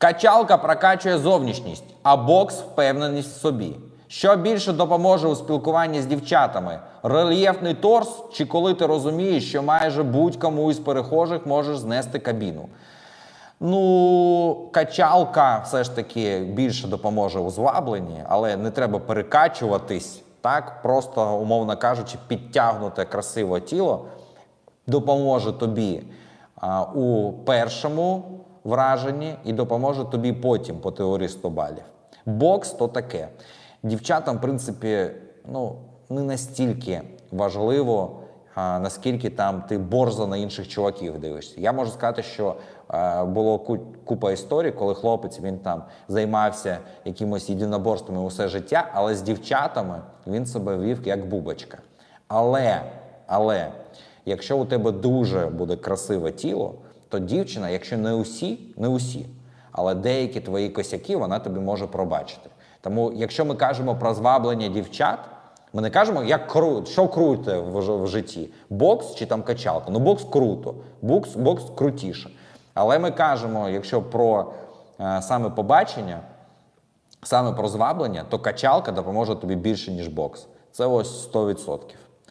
Качалка прокачує зовнішність, а бокс впевненість в собі. Що більше допоможе у спілкуванні з дівчатами? Рельєфний торс, чи коли ти розумієш, що майже будь-кому із перехожих можеш знести кабіну? Ну, качалка все ж таки більше допоможе у звабленні, але не треба перекачуватись, так, просто, умовно кажучи, підтягнуте красиве тіло допоможе тобі а, у першому враженні і допоможе тобі потім по теорії 100 балів. Бокс то таке. Дівчатам, в принципі, ну, не настільки важливо, а, наскільки там ти борзо на інших чуваків дивишся. Я можу сказати, що е, було купа історій, коли хлопець він там займався якимось єдиноборствами усе життя, але з дівчатами він себе вів як бубочка. Але, але якщо у тебе дуже буде красиве тіло, то дівчина, якщо не усі, не усі, але деякі твої косяки вона тобі може пробачити. Тому, якщо ми кажемо про зваблення дівчат, ми не кажемо, як кру... що круте в, житті: бокс чи там качалка. Ну, бокс круто, бокс, бокс крутіше. Але ми кажемо, якщо про е, саме побачення, саме про зваблення, то качалка допоможе тобі більше, ніж бокс. Це ось 100%.